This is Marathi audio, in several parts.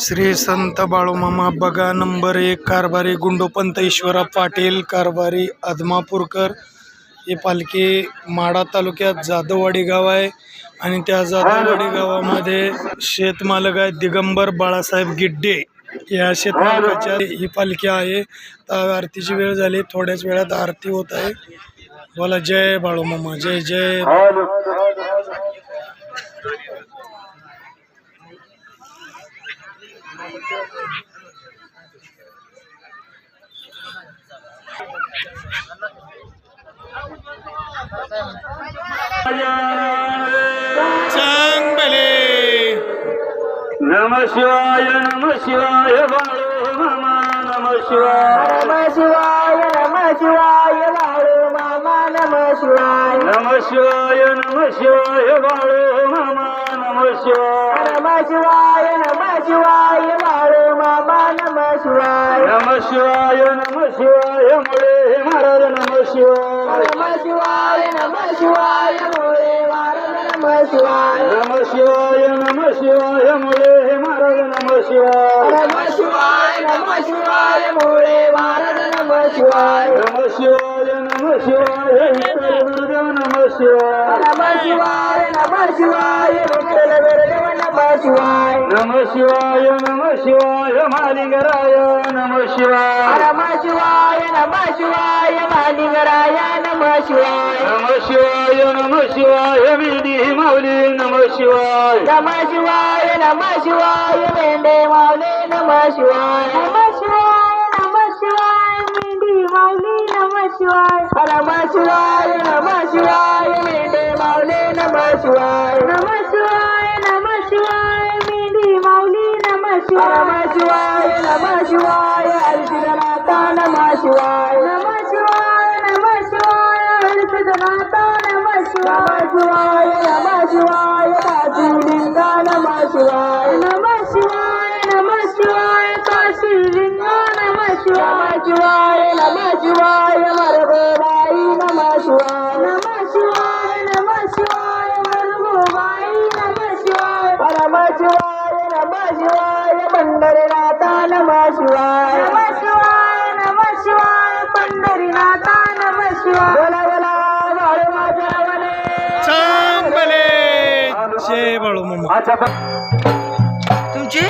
श्री संत बाळूमामा बघा नंबर एक कारभारी गुंडोपंत ईश्वरा पाटील कारभारी आदमापूरकर. ही पालखी माडा तालुक्यात जाधववाडी गाव आहे आणि त्या जाधववाडी गावामध्ये शेतमालक आहे दिगंबर बाळासाहेब गिड्डे. या शेतमालकाच्या ही पालखी आहे. तर आरतीची वेळ झाली थोड्याच वेळात आरती होत आहे. बोला जय बाळूमामा जय जय. चांगले नम शिवाय नम शिवाय बाळू मामा नम शिवाय नम शिवाय नम शिवाय बाळू मामा नम शिवाय नम शिवाय नम शिवाय बाळू मामा नम शिवाय नम शिवाय नम शिवाय बाळू मामा नम शिवाय नम शिवाय नम शिवाय मुळे महाराज नम शिवाय नम शिवाय नम शिवाय मोरे वारद नम शिवाय नम शिवाय नम शिवाय मुळे महाराज नम शिवाय नम शिवाय नम शिवाय मोरे वारद नम शिवाय नम शिवाय नम शिवाय विठ्ठल गुरुदेव नम शिवाय नम शिवाय नम शिवाय विठ्ठल गुरुदेव नम शिवाय नम शिवाय नम शिवाय मालिंगराय नम शिवाय नम शिवाय नम शिवाय मालिंगराय नम शिवाय नम शिवाय नम शिवाय विधी माऊली नम शिवाय नम शिवाय नम शिवाय मेंढे माऊली नम शिवाय नम शिवाय नम शिवाय मेंढी माऊली नम शिवाय नम शिवाय नम शिवाय नम शिवाय नम शिवाय शिवाय हरिसिद्धनाथा नम शिवाय नम शिवाय नम शिवाय हरिसिद्धनाथा नम शिवाय शिवाय नम शिवाय नम शिवाय. नम शिवाय नम शिवाय पंढरीनाथा नम शिवाय. बोला बोला बाळू माझ्या वने चांगले. जय अच्छा तुमची?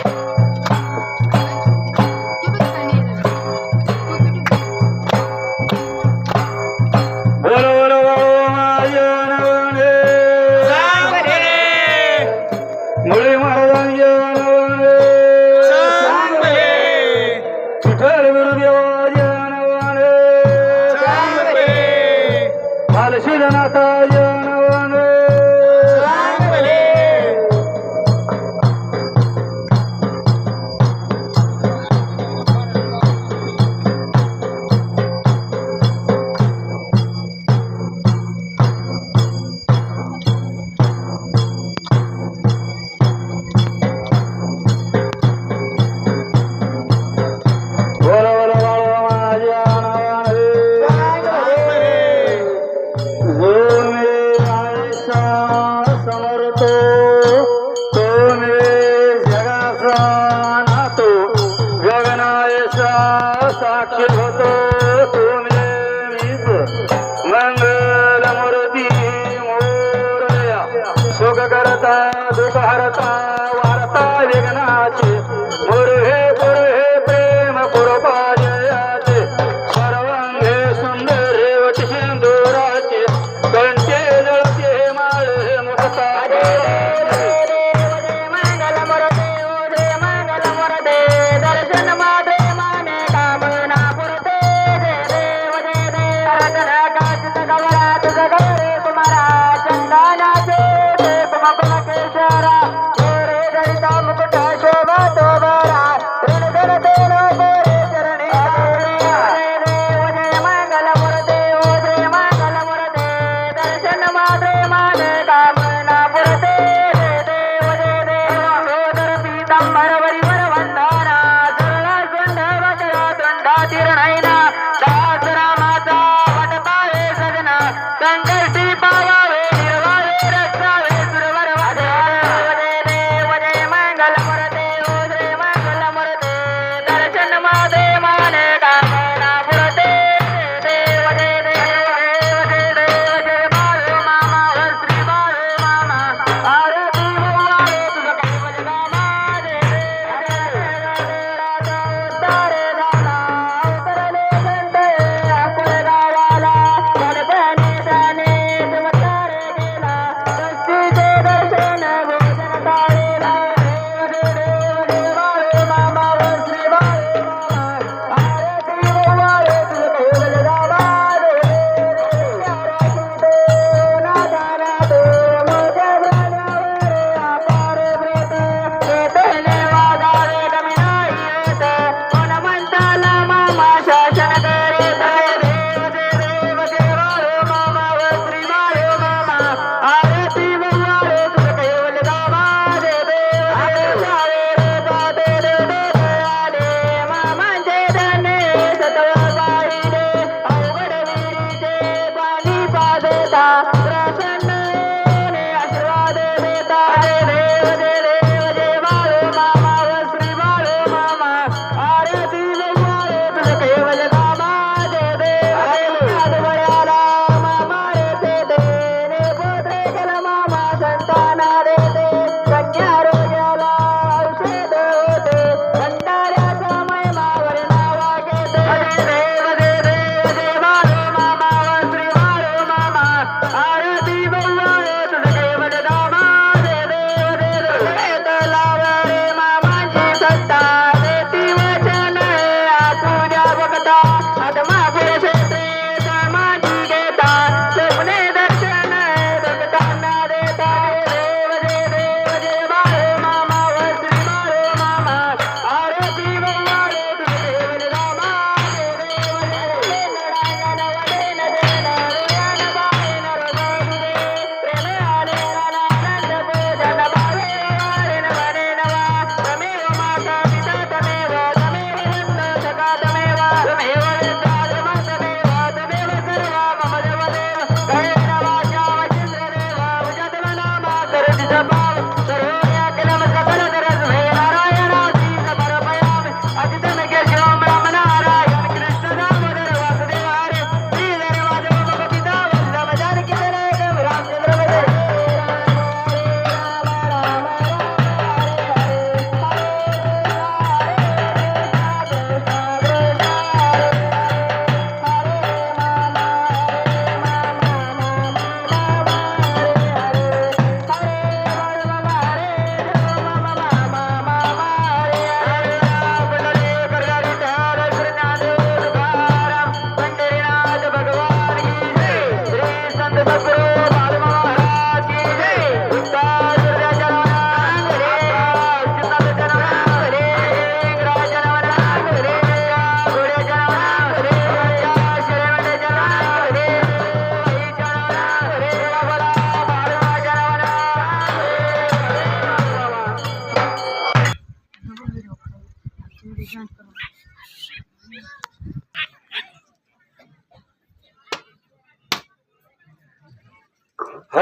Baba.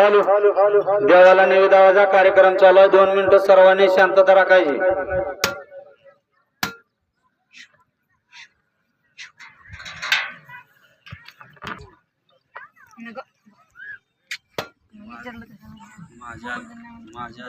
हॅलो. देवाला निवेदाचा कार्यक्रम चालू आहे. दोन मिनिटं सर्वांनी शांतता राखायची माझ्या माझ्या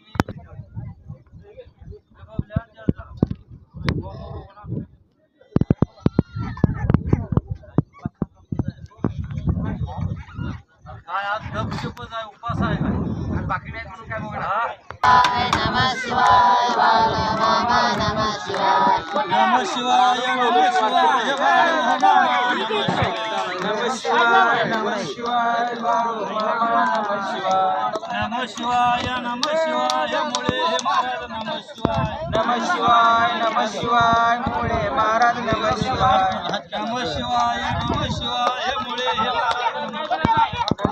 काय आज गपशपच आहे उपास आहे काय? बाकी नाही म्हणून काय बघा नम शिवाय नम शिवाय नम शिवाय नम शिवाय नम शिवाय नम शिवाय नम शिवाय मुळे महाराज नम शिवाय नम शिवाय नम शिवाय मुळे महाराज नम शिवाय नम शिवाय नम शिवाय मुळे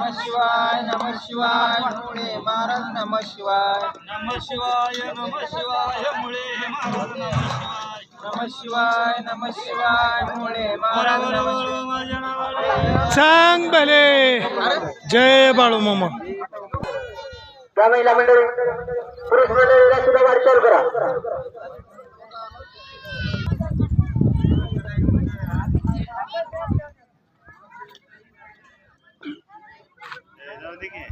नम शिवाय नम शिवाय मुळे महाराज नम शिवाय. नम शिवाय नम शिवाय मुळे महाराज नम शिवाय. नम शिवाय नम शिवाय मुळे महाराज नम सांग भले. जय बाळू मामा. त्या महिला मंडळी पुरुष मंडळीला सुद्धा वारी चालू Bye.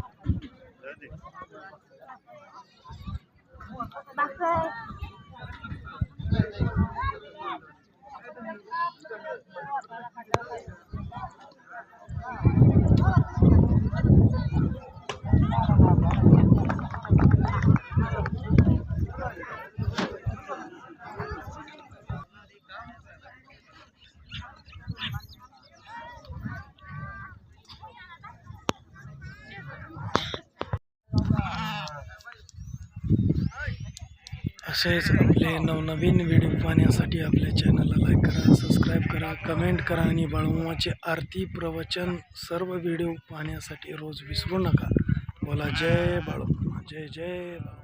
असेच आपले नवनवीन व्हिडिओ पाहण्यासाठी आपल्या चॅनलला लाईक करा सबस्क्राईब करा कमेंट करा आणि बाळूमाचे आरती प्रवचन सर्व व्हिडिओ पाहण्यासाठी रोज विसरू नका. बोला जय बाळू जय जय बाळू